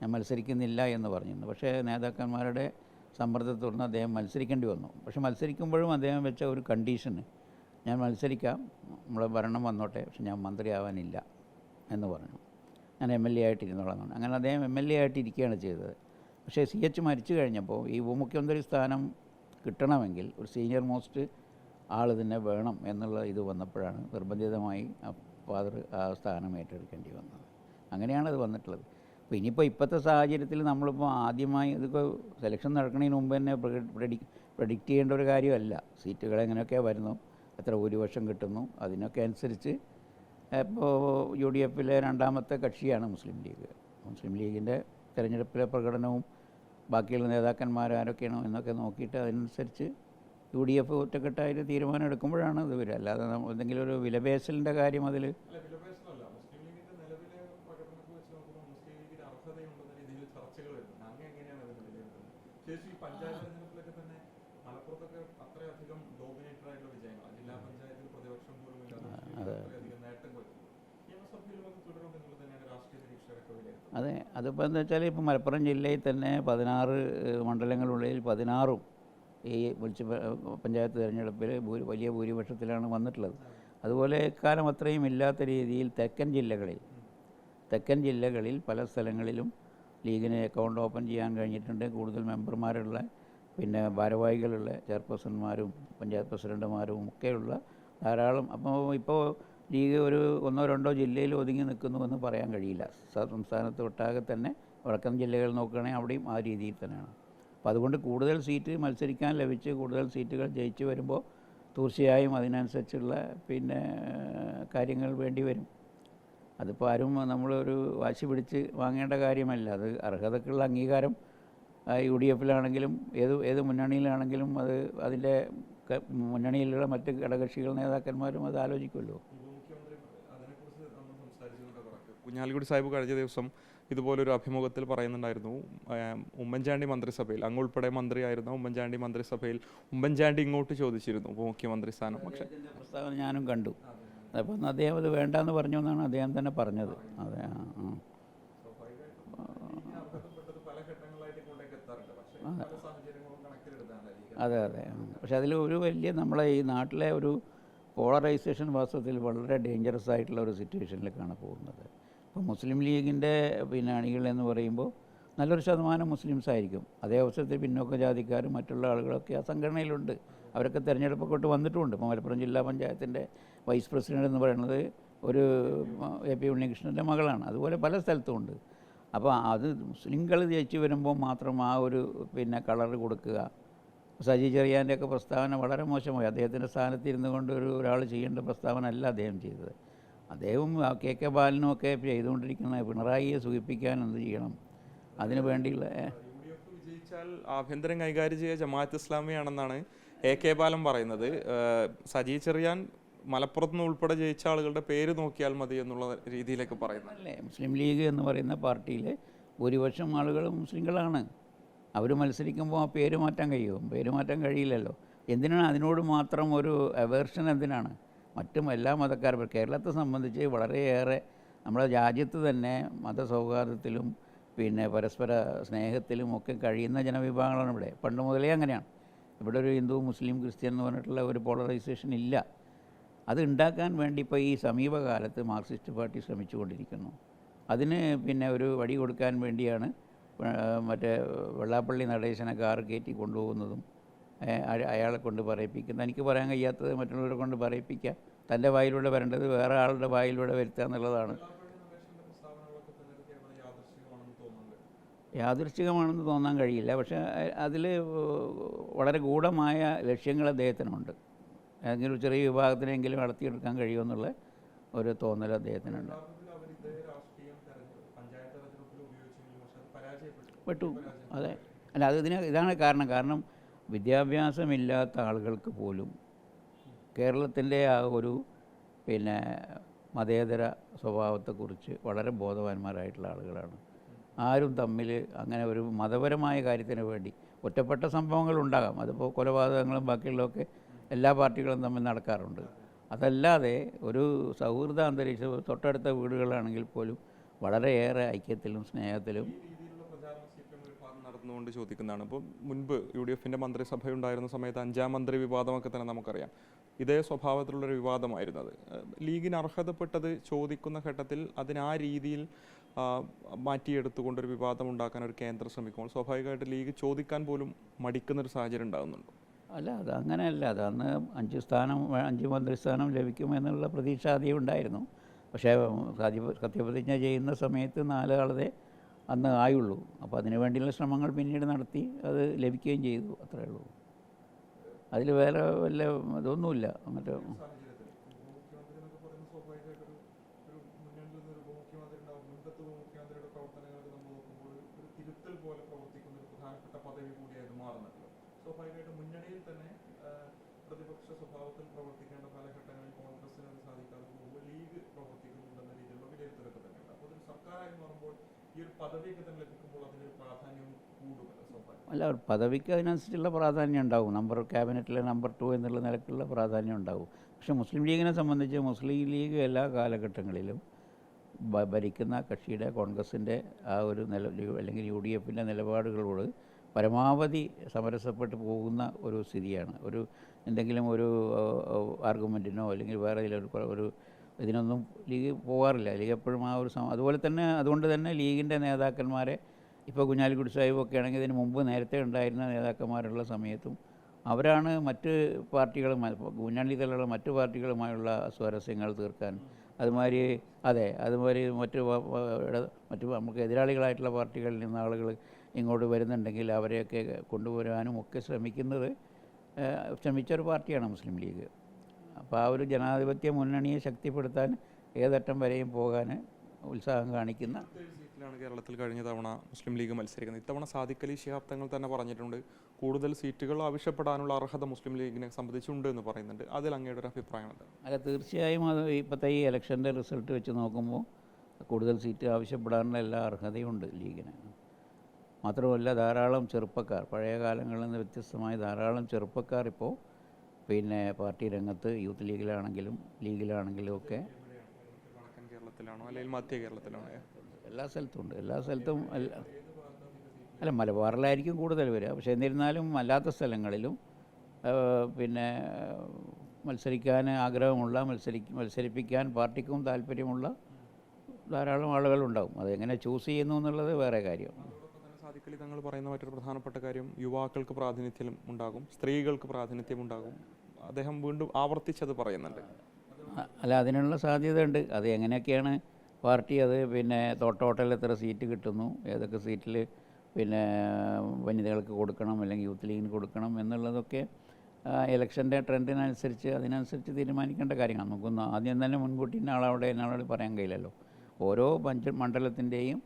ഞാൻ മത്സരിക്കുന്നില്ല എന്ന് പറഞ്ഞിരുന്നു. പക്ഷേ നേതാക്കന്മാരുടെ സമ്മർദ്ദത്തെ തുടർന്ന് അദ്ദേഹം മത്സരിക്കേണ്ടി വന്നു. പക്ഷേ മത്സരിക്കുമ്പോഴും അദ്ദേഹം വെച്ച ഒരു കണ്ടീഷന് ഞാൻ മത്സരിക്കാം. നമ്മളെ ഭരണം വന്നോട്ടെ. പക്ഷെ ഞാൻ മന്ത്രിയാവാനില്ല എന്ന് പറഞ്ഞു. ഞാൻ എം എൽ എ ആയിട്ടിരുന്നോളാം. അങ്ങനെ അദ്ദേഹം എം എൽ എ ആയിട്ടിരിക്കുകയാണ് ചെയ്തത്. പക്ഷേ സി എച്ച് മരിച്ചു കഴിഞ്ഞപ്പോൾ ഈ ഉപമുഖ്യമന്ത്രി സ്ഥാനം കിട്ടണമെങ്കിൽ ഒരു സീനിയർ മോസ്റ്റ് ആൾ തന്നെ വേണം എന്നുള്ള ഇത് വന്നപ്പോഴാണ് നിർബന്ധിതമായി ആ ഫാദർ ആ സ്ഥാനം ഏറ്റെടുക്കേണ്ടി വന്നത്. അങ്ങനെയാണ് അത് വന്നിട്ടുള്ളത്. അപ്പോൾ ഇനിയിപ്പോൾ ഇപ്പോഴത്തെ സാഹചര്യത്തിൽ നമ്മളിപ്പോൾ ആദ്യമായി ഇതിപ്പോൾ സെലക്ഷൻ നടക്കുന്നതിന് മുമ്പ് തന്നെ പ്രഡിക്റ്റ് ചെയ്യേണ്ട ഒരു കാര്യമല്ല. സീറ്റുകൾ എങ്ങനെയൊക്കെ വരുന്നു എത്ര ഭൂരിപക്ഷം കിട്ടുന്നു? അതിനൊക്കെ അനുസരിച്ച് ഇപ്പോൾ യു ഡി എഫിലെ രണ്ടാമത്തെ കക്ഷിയാണ് മുസ്ലിം ലീഗ്. മുസ്ലിം ലീഗിന്റെ തിരഞ്ഞെടുപ്പിലെ പ്രകടനവും ബാക്കിയുള്ള നേതാക്കന്മാർ ആരൊക്കെയാണോ എന്നൊക്കെ നോക്കിയിട്ട് അതിനനുസരിച്ച് യു ഡി എഫ് ഒറ്റക്കെട്ടായിട്ട് തീരുമാനം എടുക്കുമ്പോഴാണ് ഇത് വരിക. അല്ലാതെ എന്തെങ്കിലും ഒരു വിലപേശലിന്റെ കാര്യം അതിൽ അല്ല വിലപേശലല്ല മുസ്ലിം ലീഗിന്റെ നിലവിലെ പ്രകടനമൊക്കെ വെച്ച് നോക്കുമ്പോൾ മുസ്ലിം ലീഗിന് അർഹതയുണ്ടെന്ന രീതിയിൽ ചർച്ചകൾ വരുന്നുണ്ട് അങ്ങ് എങ്ങനെയാണ് അതിന് വിലയിരുത്തുന്നത് ശേഷം ഈ പഞ്ചായത്ത് തെരഞ്ഞെടുപ്പിലൊക്കെ തന്നെ മലപ്പുറത്തൊക്കെ അത്രയധികം ഡോമിനേറ്റഡ് ആയിട്ടുള്ള വിജയങ്ങളാണ് ജില്ലാ പഞ്ചായത്തിൽ പ്രതിപക്ഷം പോലും ഇല്ലാതെ മുസ്ലിം ലീഗ് അത്രയധികം നേട്ടം കൊയ്തു നിയമസഭയിലുമൊക്കെ തുടരും എന്നുള്ളത് തന്നെയാണ് രാഷ്ട്രീയ നിരീക്ഷകരൊക്കെ വിലയിരുത്തുന്നത് അതെ അതിപ്പോൾ എന്താ വെച്ചാൽ ഇപ്പോൾ മലപ്പുറം ജില്ലയിൽ തന്നെ പതിനാറ് മണ്ഡലങ്ങളുള്ളിൽ പതിനാറും ഈ മുനിസിപ്പൽ പഞ്ചായത്ത് തിരഞ്ഞെടുപ്പിൽ ഭൂരി വലിയ ഭൂരിപക്ഷത്തിലാണ് വന്നിട്ടുള്ളത്. അതുപോലെ എക്കാലം അത്രയും ഇല്ലാത്ത രീതിയിൽ തെക്കൻ ജില്ലകളിൽ തെക്കൻ ജില്ലകളിൽ പല സ്ഥലങ്ങളിലും ലീഗിന് അക്കൗണ്ട് ഓപ്പൺ ചെയ്യാൻ കഴിഞ്ഞിട്ടുണ്ട്. കൂടുതൽ മെമ്പർമാരുള്ള പിന്നെ ഭാരവാഹികളുള്ള ചെയർപേഴ്സൺമാരും പഞ്ചായത്ത് പ്രസിഡന്റുമാരും ഒക്കെയുള്ള ധാരാളം. അപ്പോൾ ഇപ്പോൾ ലീഗ് ഒരു ഒന്നോ രണ്ടോ ജില്ലയിൽ ഒതുങ്ങി നിൽക്കുന്നുവെന്ന് പറയാൻ കഴിയില്ല. സംസ്ഥാനത്ത് ഒട്ടാകെ തന്നെ വടക്കൻ ജില്ലകൾ നോക്കുകയാണെങ്കിൽ അവിടെയും ആ രീതിയിൽ തന്നെയാണ്. അപ്പോൾ അതുകൊണ്ട് കൂടുതൽ സീറ്റ് മത്സരിക്കാൻ ലഭിച്ച് കൂടുതൽ സീറ്റുകൾ ജയിച്ചു വരുമ്പോൾ തീർച്ചയായും അതിനനുസരിച്ചുള്ള പിന്നെ കാര്യങ്ങൾ വേണ്ടി വരും. അതിപ്പോൾ ആരും നമ്മളൊരു വാശി പിടിച്ച് വാങ്ങേണ്ട കാര്യമല്ല. അത് അർഹതക്കുള്ള അംഗീകാരം യു ഡി എഫിലാണെങ്കിലും ഏത് ഏത് മുന്നണിയിലാണെങ്കിലും അത് അതിന്റെ മുന്നണിയിലുള്ള മറ്റ് ഘടകകക്ഷികൾ നേതാക്കന്മാരും അത് ആലോചിക്കുമല്ലോ ഉപമുഖ്യമന്ത്രി അതിനെക്കുറിച്ച് നമ്മൾ സംസാരിച്ചതിലൂടെ കുറയ്ക്കും കുഞ്ഞാലിക്കുടി സാഹിബ് കഴിഞ്ഞ ദിവസം ഇതുപോലൊരു അഭിമുഖത്തിൽ പറയുന്നുണ്ടായിരുന്നു ഉമ്മൻചാണ്ടി മന്ത്രിസഭയിൽ അങ്ങ് ഉൾപ്പെടെ മന്ത്രിയായിരുന്ന ഉമ്മൻചാണ്ടി മന്ത്രിസഭയിൽ ഉമ്മൻചാണ്ടി ഇങ്ങോട്ട് ചോദിച്ചിരുന്നു ഉപമുഖ്യമന്ത്രി സ്ഥാനം. പക്ഷേ പ്രസ്താവന ഞാനും കണ്ടു. അപ്പോൾ അദ്ദേഹം അത് വേണ്ടെന്ന് പറഞ്ഞു എന്നാണ് അദ്ദേഹം തന്നെ പറഞ്ഞത്. അതെ അതെ അതെ പക്ഷെ അതിൽ ഒരു വലിയ നമ്മളെ ഈ നാട്ടിലെ ഒരു പോളറൈസേഷൻ വാസ്തവത്തിൽ വളരെ ഡേഞ്ചറസ് ആയിട്ടുള്ള ഒരു സിറ്റുവേഷനിലേക്കാണ് പോകുന്നത്. ഇപ്പോൾ മുസ്ലിം ലീഗിന്റെ പിന്നെ അണികൾ എന്ന് പറയുമ്പോൾ നല്ലൊരു ശതമാനം മുസ്ലിംസ് ആയിരിക്കും. അതേ അവസരത്തിൽ പിന്നോക്ക ജാതിക്കാരും മറ്റുള്ള ആളുകളൊക്കെ ആ സംഘടനയിലുണ്ട്. അവരൊക്കെ തിരഞ്ഞെടുപ്പൊക്കെ വന്നിട്ടുമുണ്ട് ഇപ്പോൾ മലപ്പുറം ജില്ലാ പഞ്ചായത്തിന്റെ വൈസ് പ്രസിഡന്റ് എന്ന് പറയുന്നത് ഒരു എ പി ഉണ്ണികൃഷ്ണന്റെ മകളാണ്. അതുപോലെ പല സ്ഥലത്തും ഉണ്ട്. അപ്പോൾ അത് മുസ്ലിങ്ങൾ ജയിച്ചു വരുമ്പോൾ മാത്രം ആ ഒരു പിന്നെ കളർ കൊടുക്കുക. സജി ചെറിയാന്റെ ഒക്കെ പ്രസ്താവന വളരെ മോശമായി. അദ്ദേഹത്തിന്റെ സ്ഥാനത്ത് ഇരുന്നു കൊണ്ട് ഒരു ഒരാൾ ചെയ്യേണ്ട പ്രസ്താവന അല്ല അദ്ദേഹം ചെയ്തത്. അദ്ദേഹം കെ കെ ബാലനും ഒക്കെ ചെയ്തുകൊണ്ടിരിക്കുന്ന പിണറായിയെ സൂചിപ്പിക്കാൻ എന്ത് ചെയ്യണം? അതിനു വേണ്ടിയുള്ള വിജയിച്ചാൽ ആഭ്യന്തരം കൈകാര്യം ചെയ്യുക ജമാഅത്ത് ഇസ്ലാമിയാണെന്നാണ് എ കെ ബാലൻ പറയുന്നത്. സജി ചെറിയാൻ മലപ്പുറത്ത് നിന്ന് ഉൾപ്പെടെ ജയിച്ച ആളുകളുടെ പേര് നോക്കിയാൽ മതി എന്നുള്ള രീതിയിലേക്ക് പറയുന്നത്. അല്ലേ? മുസ്ലിം ലീഗ് എന്ന് പറയുന്ന പാർട്ടിയിലെ ഭൂരിപക്ഷം ആളുകൾ മുസ്ലിങ്ങളാണ്. അവർ മത്സരിക്കുമ്പോൾ ആ പേര് മാറ്റാൻ കഴിയും പേര് മാറ്റാൻ കഴിയില്ലല്ലോ. എന്തിനാണ് അതിനോട് മാത്രം ഒരു അവേർഷൻ എന്തിനാണ്? മറ്റും എല്ലാ മതക്കാരും. കേരളത്തെ സംബന്ധിച്ച് വളരെയേറെ നമ്മുടെ രാജ്യത്ത് തന്നെ മതസൗഹാർദ്ദത്തിലും പിന്നെ പരസ്പര സ്നേഹത്തിലും ഒക്കെ കഴിയുന്ന ജനവിഭാഗങ്ങളാണ് ഇവിടെ. പണ്ട് മുതലേ അങ്ങനെയാണ്. ഇവിടെ ഒരു ഹിന്ദു മുസ്ലിം ക്രിസ്ത്യൻ എന്ന് പറഞ്ഞിട്ടുള്ള ഒരു പോളറൈസേഷൻ ഇല്ല. അത് ഉണ്ടാക്കാൻ വേണ്ടി ഇപ്പോൾ ഈ സമീപകാലത്ത് മാർക്സിസ്റ്റ് പാർട്ടി ശ്രമിച്ചുകൊണ്ടിരിക്കുന്നു. അതിന് പിന്നെ ഒരു വടി കൊടുക്കാൻ വേണ്ടിയാണ് മറ്റേ വെള്ളാപ്പള്ളി നടേശനെ കാർ കയറ്റി കൊണ്ടുപോകുന്നതും അയാളെ കൊണ്ട് പറയിപ്പിക്കുന്നത് എനിക്ക് പറയാൻ കഴിയാത്തത് മറ്റുള്ളവരെ കൊണ്ട് പറയിപ്പിക്കുക തന്റെ വായിലൂടെ വരേണ്ടത് വേറെ ആളുടെ വായിലൂടെ വരുത്തുക എന്നുള്ളതാണ്. യാദൃശ്ചികമാണെന്ന് തോന്നാൻ കഴിയില്ല. പക്ഷെ അതിൽ വളരെ ഗൂഢമായ ലക്ഷ്യങ്ങൾ അദ്ദേഹത്തിനുണ്ട്. ഏതെങ്കിലും ചെറിയ വിഭാഗത്തിനെങ്കിലും വളർത്തിയെടുക്കാൻ കഴിയുമെന്നുള്ള ഒരു തോന്നൽ അദ്ദേഹത്തിനുണ്ട്. പെട്ടു. അതെ. അല്ല അത് ഇതിന് ഇതാണ് കാരണം. കാരണം വിദ്യാഭ്യാസമില്ലാത്ത ആളുകൾക്ക് പോലും കേരളത്തിന്റെ ആ ഒരു പിന്നെ മതേതര സ്വഭാവത്തെക്കുറിച്ച് വളരെ ബോധവാന്മാരായിട്ടുള്ള ആളുകളാണ്. ആരും തമ്മിൽ അങ്ങനെ ഒരു മതപരമായ കാര്യത്തിന് വേണ്ടി ഒറ്റപ്പെട്ട സംഭവങ്ങൾ ഉണ്ടാകാം. അതിപ്പോൾ കൊലപാതകങ്ങളും ബാക്കിയുള്ളതൊക്കെ എല്ലാ പാർട്ടികളും തമ്മിൽ നടക്കാറുണ്ട്. അതല്ലാതെ ഒരു സൗഹൃദ അന്തരീക്ഷം തൊട്ടടുത്ത വീടുകളാണെങ്കിൽ പോലും വളരെയേറെ ഐക്യത്തിലും സ്നേഹത്തിലും രീതിയിലുള്ള പ്രചാരണം സി പി എം വിഭാഗം നടന്നുകൊണ്ട് ചോദിക്കുന്നതാണ്. അപ്പോൾ മുൻപ് യു ഡി എഫിന്റെ മന്ത്രിസഭ ഉണ്ടായിരുന്ന സമയത്ത് അഞ്ചാം മന്ത്രി വിവാദമൊക്കെ തന്നെ നമുക്കറിയാം. ഇതേ സ്വഭാവത്തിലുള്ളൊരു വിവാദമായിരുന്നത് ലീഗിന് അർഹതപ്പെട്ടത് ചോദിക്കുന്ന ഘട്ടത്തിൽ അതിന് ആ രീതിയിൽ മാറ്റിയെടുത്തുകൊണ്ടൊരു വിവാദം ഉണ്ടാക്കാൻ ഒരു കേന്ദ്രം ശ്രമിക്കുമ്പോൾ സ്വാഭാവികമായിട്ട് ലീഗ് ചോദിക്കാൻ പോലും മടിക്കുന്നൊരു സാഹചര്യം ഉണ്ടാകുന്നുണ്ട്? അല്ല അത് അങ്ങനെയല്ല. അത് അന്ന് അഞ്ച് സ്ഥാനം അഞ്ച് മന്ത്രിസ്ഥാനം ലഭിക്കുമെന്നുള്ള പ്രതീക്ഷ ആദ്യം ഉണ്ടായിരുന്നു. പക്ഷേ സത്യ- സത്യപ്രതിജ്ഞ ചെയ്യുന്ന സമയത്ത് നാലാളതെ അന്ന് ആയുള്ളൂ. അപ്പോൾ അതിനു വേണ്ടിയുള്ള ശ്രമങ്ങൾ പിന്നീട് നടത്തി അത് ലഭിക്കുകയും ചെയ്തു. അത്രയേ ഉള്ളൂ. അതിൽ വേറെ വല്ല ഇതൊന്നുമില്ല. പ്രവർത്തിക്കേണ്ട കാലഘട്ടങ്ങളിൽ കോൺഗ്രസിന് സാധിക്കാതെ ലീഗ് പ്രവർത്തിക്കുന്നുണ്ടെന്ന രീതിയിലുള്ള വിലയിരുത്തലൊക്കെ തന്നെയുണ്ട്. അപ്പോൾ സർക്കാരായി മാറുമ്പോൾ ഈ ഒരു അല്ല പദവിക്ക് അതിനനുസരിച്ചുള്ള പ്രാധാന്യം ഉണ്ടാവും. നമ്പർ ക്യാബിനറ്റിലെ നമ്പർ ടു എന്നുള്ള നിലക്കുള്ള പ്രാധാന്യം ഉണ്ടാവും. പക്ഷേ മുസ്ലിം ലീഗിനെ സംബന്ധിച്ച് മുസ്ലിം ലീഗ് എല്ലാ കാലഘട്ടങ്ങളിലും ഭരിക്കുന്ന കക്ഷിയുടെ കോൺഗ്രസിന്റെ ആ ഒരു നില അല്ലെങ്കിൽ യു ഡി എഫിന്റെ നിലപാടുകളോട് പരമാവധി സമരസപ്പെട്ട് പോകുന്ന ഒരു സ്ഥിതിയാണ്. ഒരു എന്തെങ്കിലും ഒരു ആർഗ്യുമെന്റിനോ അല്ലെങ്കിൽ വേറെ ഒരു ഇതിനൊന്നും ലീഗ് പോകാറില്ല. ലീഗ് എപ്പോഴും ആ ഒരു അതുപോലെ തന്നെ അതുകൊണ്ട് തന്നെ ലീഗിന്റെ നേതാക്കന്മാരെ ഇപ്പോൾ കുഞ്ഞാലിക്കുടി സാഹിബൊക്കെ ആണെങ്കിൽ ഇതിന് മുമ്പ് നേരത്തെ ഉണ്ടായിരുന്ന നേതാക്കന്മാരുള്ള സമയത്തും അവരാണ് മറ്റ് പാർട്ടികളുമായി കുഞ്ഞാലി തലുള്ള മറ്റ് പാർട്ടികളുമായുള്ള സ്വാരസ്യങ്ങൾ തീർക്കാൻ. അതുമാതിരി അതെ അതുമാതിരി മറ്റ് മറ്റ് നമുക്ക് എതിരാളികളായിട്ടുള്ള പാർട്ടികളിൽ നിന്ന് ആളുകൾ ഇങ്ങോട്ട് വരുന്നുണ്ടെങ്കിൽ അവരെയൊക്കെ കൊണ്ടുവരാനും ഒക്കെ ശ്രമിക്കുന്നത് ശ്രമിച്ച ശ്രമിച്ചൊരു പാർട്ടിയാണ് മുസ്ലിം ലീഗ്. അപ്പോൾ ആ ഒരു ജനാധിപത്യ മുന്നണിയെ ശക്തിപ്പെടുത്താൻ ഏതറ്റം വരെയും പോകാൻ ഉത്സാഹം കാണിക്കുന്ന സീറ്റിലാണ് കേരളത്തിൽ കഴിഞ്ഞ തവണ മുസ്ലിം ലീഗ് മത്സരിക്കുന്നത്. ഇത്തവണ സാദിഖ് അലി ശിഹാബ് തങ്ങൾ തന്നെ പറഞ്ഞിട്ടുണ്ട് കൂടുതൽ സീറ്റുകൾ ആവശ്യപ്പെടാനുള്ള അർഹത മുസ്ലിം ലീഗിനെ സംബന്ധിച്ചുണ്ട് എന്ന് പറയുന്നുണ്ട്. അതിൽ അങ്ങയുടെ ഒരു അഭിപ്രായം അല്ല തീർച്ചയായും അത് ഇപ്പോഴത്തെ ഈ ഇലക്ഷന്റെ റിസൾട്ട് വെച്ച് നോക്കുമ്പോൾ കൂടുതൽ സീറ്റ് ആവശ്യപ്പെടാനുള്ള എല്ലാ അർഹതയുണ്ട് ലീഗിന്. മാത്രമല്ല ധാരാളം ചെറുപ്പക്കാർ പഴയ കാലങ്ങളിൽ നിന്ന് വ്യത്യസ്തമായ ധാരാളം ചെറുപ്പക്കാർ ഇപ്പോൾ പിന്നെ പാർട്ടി രംഗത്ത് യൂത്ത് ലീഗിലാണെങ്കിലും ലീഗിലാണെങ്കിലും ഒക്കെ കേരളത്തിലാണോ? അല്ലെങ്കിൽ മധ്യ കേരളത്തിലാണോ? എല്ലാ സ്ഥലത്തും ഉണ്ട്. എല്ലാ സ്ഥലത്തും അല്ല മലബാറിലായിരിക്കും കൂടുതൽ വരിക. പക്ഷേ എന്നിരുന്നാലും അല്ലാത്ത സ്ഥലങ്ങളിലും പിന്നെ മത്സരിക്കാൻ ആഗ്രഹമുള്ള മത്സരി മത്സരിപ്പിക്കാൻ പാർട്ടിക്കും താല്പര്യമുള്ള ധാരാളം ആളുകളുണ്ടാവും. അതെങ്ങനെ ചൂസ് ചെയ്യുന്നു എന്നുള്ളത് വേറെ കാര്യം. തന്നെ തങ്ങൾ പറയുന്ന മറ്റൊരു പ്രധാനപ്പെട്ട കാര്യം യുവാക്കൾക്ക് പ്രാതിനിധ്യം ഉണ്ടാകും സ്ത്രീകൾക്ക് പ്രാതിനിധ്യം ഉണ്ടാകും. അദ്ദേഹം വീണ്ടും ആവർത്തിച്ചത് പറയുന്നുണ്ട്. അല്ല അതിനുള്ള സാധ്യതയുണ്ട്. അത് എങ്ങനെയൊക്കെയാണ് പാർട്ടി അത് പിന്നെ തോട്ടോട്ടൽ എത്ര സീറ്റ് കിട്ടുന്നു? ഏതൊക്കെ സീറ്റിൽ പിന്നെ വനിതകൾക്ക് കൊടുക്കണം അല്ലെങ്കിൽ യൂത്ത് ലീഗിന് കൊടുക്കണം എന്നുള്ളതൊക്കെ ഇലക്ഷന്റെ ട്രെൻഡിനനുസരിച്ച് അതിനനുസരിച്ച് തീരുമാനിക്കേണ്ട കാര്യങ്ങളാണ്. നമുക്കൊന്ന് ആദ്യം തന്നെ മുൻകൂട്ടി ഇന്നാളവിടെ ഇന്നാളോട് പറയാൻ കഴിയില്ലല്ലോ. ഓരോ പഞ്ച മണ്ഡലത്തിന്റെയും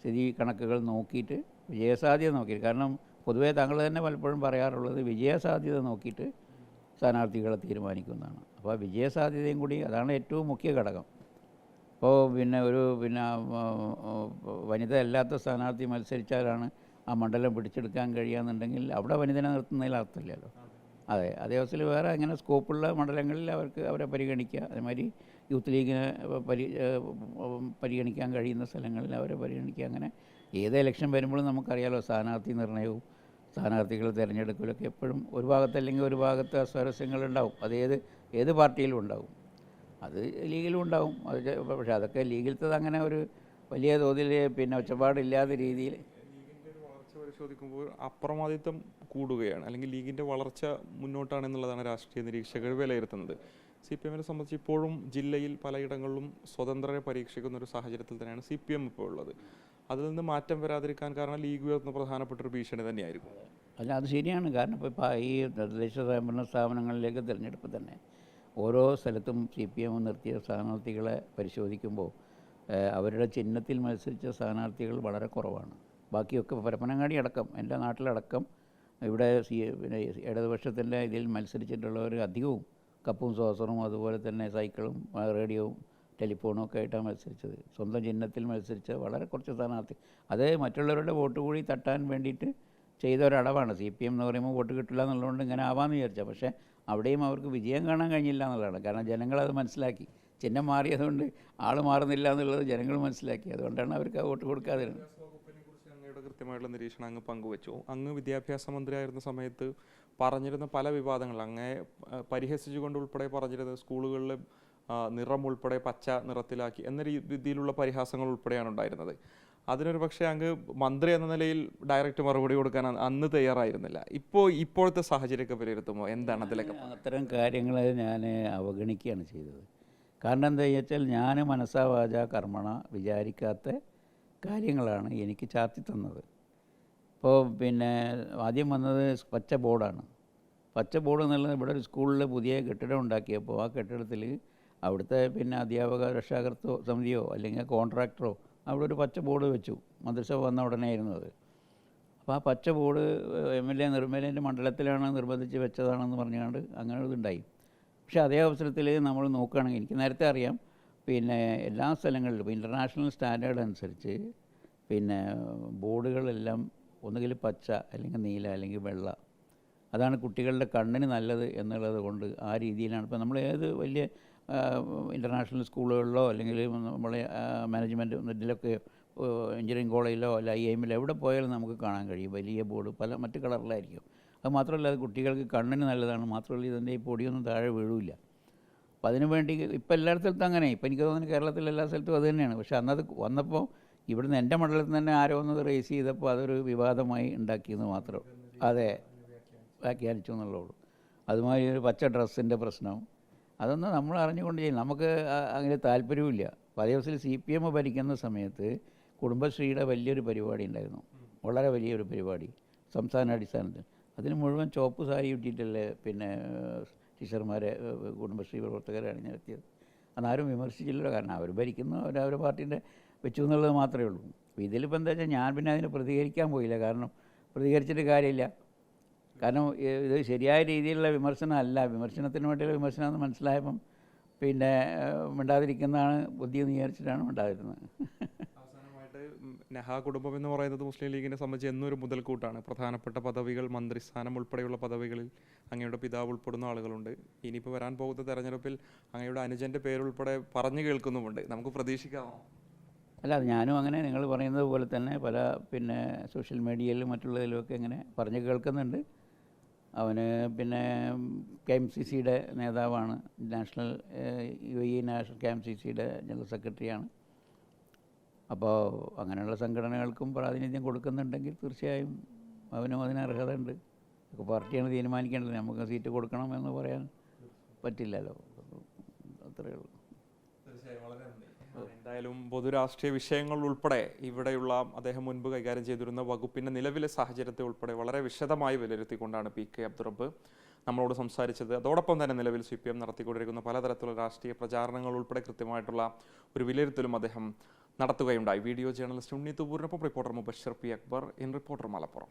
സ്ഥിതി കണക്കുകൾ നോക്കിയിട്ട് വിജയസാധ്യത നോക്കിയിട്ട് കാരണം പൊതുവേ താങ്കൾ തന്നെ പലപ്പോഴും പറയാറുള്ളത് വിജയസാധ്യത നോക്കിയിട്ട് സ്ഥാനാർത്ഥികളെ തീരുമാനിക്കുന്നതാണ്. അപ്പോൾ വിജയസാധ്യതയും കൂടി അതാണ് ഏറ്റവും മുഖ്യ ഘടകം. ഇപ്പോൾ പിന്നെ ഒരു പിന്നെ വനിത അല്ലാത്ത സ്ഥാനാർത്ഥി മത്സരിച്ചാലാണ് ആ മണ്ഡലം പിടിച്ചെടുക്കാൻ കഴിയുകയെന്നുണ്ടെങ്കിൽ അവിടെ വനിതനെ നിർത്തുന്നതിൽ അർത്ഥമില്ലല്ലോ. അതെ അതേ അവസരത്തിൽ വേറെ അങ്ങനെ സ്കോപ്പുള്ള മണ്ഡലങ്ങളിൽ അവർക്ക് അവരെ പരിഗണിക്കുക. അതേമാതിരി യൂത്ത് ലീഗിനെ പരി പരിഗണിക്കാൻ കഴിയുന്ന സ്ഥലങ്ങളിൽ അവരെ പരിഗണിക്കുക. അങ്ങനെ ഏത് ഇലക്ഷൻ വരുമ്പോഴും നമുക്കറിയാലോ സ്ഥാനാർത്ഥി നിർണയവും സ്ഥാനാർത്ഥികളെ തിരഞ്ഞെടുക്കലൊക്കെ എപ്പോഴും ഒരു ഭാഗത്തല്ലെങ്കിൽ ഒരു ഭാഗത്ത് അസ്വാരസ്യങ്ങളുണ്ടാവും. അത് ഏത് ഏത് പാർട്ടിയിലും ഉണ്ടാവും. അത് ലീഗിലും ഉണ്ടാവും. അത് പക്ഷേ അതൊക്കെ ലീഗിലത്തത് അങ്ങനെ ഒരു വലിയ തോതിൽ പിന്നെ ഒച്ചപ്പാടില്ലാത്ത രീതിയിൽ. പരിശോധിക്കുമ്പോൾ അപ്രമാദിത്വം കൂടുകയാണ്. അല്ലെങ്കിൽ ലീഗിന്റെ വളർച്ച മുന്നോട്ടാണെന്നുള്ളതാണ് രാഷ്ട്രീയ നിരീക്ഷകർ വിലയിരുത്തുന്നത്. സി പി എമ്മിനെ സംബന്ധിച്ച് ഇപ്പോഴും ജില്ലയിൽ പലയിടങ്ങളിലും സ്വതന്ത്രരെ പരീക്ഷിക്കുന്ന ഒരു സാഹചര്യത്തിൽ തന്നെയാണ് സി പി എം ഇപ്പോൾ ഉള്ളത്. അതിൽ നിന്ന് മാറ്റം വരാതിരിക്കാൻ കാരണം ലീഗ് ഉയർത്തുന്ന പ്രധാനപ്പെട്ട ഒരു ഭീഷണി തന്നെയായിരിക്കും. അല്ല അത് ശരിയാണ്. കാരണം ഇപ്പോൾ ഈ തദ്ദേശ സ്വയംഭരണ സ്ഥാപനങ്ങളിലേക്ക് തിരഞ്ഞെടുപ്പ് തന്നെ ഓരോ സ്ഥലത്തും സി പി എം നിർത്തിയ സ്ഥാനാർത്ഥികളെ പരിശോധിക്കുമ്പോൾ അവരുടെ ചിഹ്നത്തിൽ മത്സരിച്ച സ്ഥാനാർത്ഥികൾ വളരെ കുറവാണ്. ബാക്കിയൊക്കെ പരപ്പനങ്ങാടി അടക്കം എന്റെ നാട്ടിലടക്കം ഇവിടെ സി പിന്നെ ഇടതുപക്ഷത്തിന്റെ ഇതിൽ മത്സരിച്ചിട്ടുള്ളവർ അധികവും കപ്പും സോസറും അതുപോലെ തന്നെ സൈക്കിളും റേഡിയോവും ടെലിഫോണും ഒക്കെ ആയിട്ടാണ് മത്സരിച്ചത്. സ്വന്തം ചിഹ്നത്തിൽ മത്സരിച്ച വളരെ കുറച്ച് സ്ഥാനാർത്ഥി. അത് മറ്റുള്ളവരുടെ വോട്ട് കൂടി തട്ടാൻ വേണ്ടിയിട്ട് ചെയ്ത ഒരടവാണ്. സി പി എം എന്ന് പറയുമ്പോൾ വോട്ട് കിട്ടില്ല എന്നുള്ളതുകൊണ്ട് ഇങ്ങനെ ആവാമെന്ന് വിചാരിച്ചാൽ പക്ഷേ അവിടെയും അവർക്ക് വിജയം കാണാൻ കഴിഞ്ഞില്ല എന്നുള്ളതാണ്. കാരണം ജനങ്ങളത് മനസ്സിലാക്കി. ചിഹ്നം മാറിയതുകൊണ്ട് ആൾ മാറുന്നില്ല എന്നുള്ളത് ജനങ്ങൾ മനസ്സിലാക്കി. അതുകൊണ്ടാണ് അവർക്ക് ആ വോട്ട് കൊടുക്കാതിരുന്നത്. കൃത്യമായിട്ടുള്ള നിരീക്ഷണം അങ്ങ് പങ്കുവച്ചു. അങ്ങ് വിദ്യാഭ്യാസ മന്ത്രിയായിരുന്ന സമയത്ത് പറഞ്ഞിരുന്ന പല വിവാദങ്ങൾ അങ്ങേ പരിഹസിച്ചുകൊണ്ട് ഉൾപ്പെടെ പറഞ്ഞിരുന്നത് സ്കൂളുകളിൽ നിറം ഉൾപ്പെടെ പച്ച നിറത്തിലാക്കി എന്ന രീതിയിലുള്ള പരിഹാസങ്ങൾ ഉൾപ്പെടെയാണ് ഉണ്ടായിരുന്നത്. അതിനൊരു പക്ഷേ അങ്ങ് മന്ത്രി എന്ന നിലയിൽ ഡയറക്റ്റ് മറുപടി കൊടുക്കാൻ അന്ന് തയ്യാറായിരുന്നില്ല. ഇപ്പോൾ ഇപ്പോഴത്തെ സാഹചര്യമൊക്കെ വിലയിരുത്തുമ്പോൾ എന്താണ് അതിലൊക്കെ? അത്തരം കാര്യങ്ങൾ ഞാൻ അവഗണിക്കുകയാണ് ചെയ്തത്. കാരണം എന്താ വെച്ചാൽ ഞാൻ മനസ്സാ വാച കർമ്മണ വിചാരിക്കാത്ത കാര്യങ്ങളാണ് എനിക്ക് ചാർത്തി തന്നത്. ഇപ്പോൾ പിന്നെ ആദ്യം വന്നത് പച്ച ബോർഡാണ്. പച്ച ബോർഡ് എന്നുള്ളത് ഇവിടെ ഒരു സ്കൂളിൽ പുതിയ കെട്ടിടം ഉണ്ടാക്കിയപ്പോൾ ആ കെട്ടിടത്തിൽ അവിടുത്തെ പിന്നെ അധ്യാപക രക്ഷാകർത്തോ സമിതിയോ അല്ലെങ്കിൽ കോൺട്രാക്ടറോ അവിടെ ഒരു പച്ച ബോർഡ് വെച്ചു. മന്ത്രിസഭ വന്ന ഉടനെ ആയിരുന്നത് അപ്പോൾ ആ പച്ച ബോർഡ് എം എൽ എ നിർമ്മലേന്റെ മണ്ഡലത്തിലാണ് നിർബന്ധിച്ച് വെച്ചതാണെന്ന് പറഞ്ഞുകൊണ്ട് അങ്ങനെ ഇതുണ്ടായി. പക്ഷേ അതേ അവസരത്തിൽ നമ്മൾ നോക്കുകയാണെങ്കിൽ എനിക്ക് നേരത്തെ അറിയാം പിന്നെ എല്ലാ സ്ഥലങ്ങളിലും ഇന്റർനാഷണൽ സ്റ്റാൻഡേർഡ് അനുസരിച്ച് പിന്നെ ബോർഡുകളെല്ലാം ഒന്നുകിൽ പച്ച അല്ലെങ്കിൽ നീല അല്ലെങ്കിൽ വെള്ള അതാണ് കുട്ടികളുടെ കണ്ണിന് നല്ലത് എന്നുള്ളത് കൊണ്ട് ആ രീതിയിലാണ്. ഇപ്പോൾ നമ്മൾ ഏത് വലിയ ഇന്റർനാഷണൽ സ്കൂളുകളിലോ അല്ലെങ്കിൽ നമ്മളെ മാനേജ്മെന്റ് ഇതിലൊക്കെ എഞ്ചിനീയറിംഗ് കോളേജിലോ അല്ല ഐ എമ്മിലോ എവിടെ പോയാലും നമുക്ക് കാണാൻ കഴിയും. വലിയ ബോർഡ് പല മറ്റ് കളറിലായിരിക്കും അത് മാത്രമല്ല അത് കുട്ടികൾക്ക് കണ്ണിന് നല്ലതാണ്. മാത്രമല്ല ഇതിന്റെ ഈ പൊടിയൊന്നും താഴെ വീഴില്ല. അപ്പം അതിനു വേണ്ടി ഇപ്പം എല്ലാ സ്ഥലത്തും അങ്ങനെ. ഇപ്പം എനിക്ക് തോന്നുന്നു കേരളത്തിൽ എല്ലാ സ്ഥലത്തും അത് തന്നെയാണ്. പക്ഷേ അന്നത് വന്നപ്പോൾ ഇവിടുന്ന് എന്റെ മണ്ഡലത്തിൽ തന്നെ ആരോ ഒന്ന് റേസ് ചെയ്തപ്പോൾ അതൊരു വിവാദമായി ഉണ്ടാക്കിയെന്ന് മാത്രം. അതെ വ്യാഖ്യാനിച്ചു എന്നുള്ളൂ അതുമാതിരി ഒരു പച്ച ഡ്രസ്സിന്റെ പ്രശ്നം. അതൊന്നും നമ്മൾ അറിഞ്ഞുകൊണ്ട് ചെയ്യും നമുക്ക് അങ്ങനെ താല്പര്യവുമില്ല. പല ദിവസത്തിൽ ദിവസം സി പി എം ഭരിക്കുന്ന സമയത്ത് കുടുംബശ്രീയുടെ വലിയൊരു പരിപാടി ഉണ്ടായിരുന്നു. വളരെ വലിയൊരു പരിപാടി സംസ്ഥാന അടിസ്ഥാനത്തിൽ. അതിന് മുഴുവൻ ചോപ്പ് സാരി ഇട്ടിട്ടല്ലേ പിന്നെ ടീച്ചർമാരെ കുടുംബശ്രീ പ്രവർത്തകരെ അണിഞ്ഞിറക്കിയത് അന്നാരും വിമർശിച്ചില്ലല്ലോ കാരണം അവർ ഭരിക്കുന്ന അവരവരുടെ പാർട്ടീന്റെ വെച്ചു എന്നുള്ളത് മാത്രമേ ഉള്ളൂ. ഇതിലിപ്പോൾ എന്താ വെച്ചാൽ ഞാൻ പിന്നെ അതിന് പ്രതികരിക്കാൻ പോയില്ല. കാരണം പ്രതികരിച്ചിട്ട് കാര്യമില്ല. കാരണം ഇത് ശരിയായ രീതിയിലുള്ള വിമർശനം അല്ല വിമർശനത്തിന് വേണ്ടിയുള്ള വിമർശനം എന്ന് മനസ്സിലായപ്പം പിന്നെ ഉണ്ടാതിരിക്കുന്നതാണ് മിണ്ടാതിരിക്കുന്നതാണ് ബുദ്ധി എന്ന് വിചാരിച്ചിട്ടാണ് മിണ്ടാതിരുന്നത്. അവസാനമായിട്ട് നെഹ കുടുംബം എന്ന് പറയുന്നത് മുസ്ലിം ലീഗിനെ സംബന്ധിച്ച് എന്നൊരു മുതൽക്കൂട്ടാണ്. പ്രധാനപ്പെട്ട പദവികൾ മന്ത്രിസ്ഥാനം ഉൾപ്പെടെയുള്ള പദവികളിൽ അങ്ങയുടെ പിതാവ് ഉൾപ്പെടുന്ന ആളുകളുണ്ട്. ഇനിയിപ്പോൾ വരാൻ പോകുന്ന തെരഞ്ഞെടുപ്പിൽ അങ്ങയുടെ അനുജന്റെ പേരുൾപ്പെടെ പറഞ്ഞു കേൾക്കുന്നുമുണ്ട്. നമുക്ക് പ്രതീക്ഷിക്കാമോ? അല്ല ഞാനും അങ്ങനെ നിങ്ങൾ പറയുന്നത് പോലെ തന്നെ പല പിന്നെ സോഷ്യൽ മീഡിയയിലും മറ്റുള്ളതിലുമൊക്കെ ഇങ്ങനെ പറഞ്ഞു കേൾക്കുന്നുണ്ട്. അവന് പിന്നെ കെ എം സി സിയുടെ നേതാവാണ്. National U E national K M C സിയുടെ ജനറൽ സെക്രട്ടറിയാണ്. അപ്പോൾ അങ്ങനെയുള്ള സംഘടനകൾക്കും പ്രാതിനിധ്യം കൊടുക്കുന്നുണ്ടെങ്കിൽ തീർച്ചയായും അവനും അതിന് അർഹത ഉണ്ട് പാർട്ടിയാണ് തീരുമാനിക്കേണ്ടത്. നമുക്ക് സീറ്റ് കൊടുക്കണം എന്ന് പറയാൻ പറ്റില്ലല്ലോ. അത്രയേ ഉള്ളൂ. എന്തായാലും പൊതുരാഷ്ട്രീയ വിഷയങ്ങൾ ഉൾപ്പെടെ ഇവിടെയുള്ള അദ്ദേഹം മുൻപ് കൈകാര്യം ചെയ്തിരുന്ന വകുപ്പിന്റെ നിലവിലെ സാഹചര്യത്തെ ഉൾപ്പെടെ വളരെ വിശദമായി വിലയിരുത്തിക്കൊണ്ടാണ് പി കെ അബ്ദുറബ് നമ്മളോട് സംസാരിച്ചത്. അതോടൊപ്പം തന്നെ നിലവിൽ സി പി എം നടത്തിക്കൊണ്ടിരിക്കുന്ന പലതരത്തിലുള്ള രാഷ്ട്രീയ പ്രചാരണങ്ങൾ ഉൾപ്പെടെ കൃത്യമായിട്ടുള്ള ഒരു വിലയിരുത്തലും അദ്ദേഹം നടത്തുകയുണ്ടായി. Video journalist Unni തുബൂരിനൊപ്പം reporter Mubashar P Akbar in reporter Malappuram.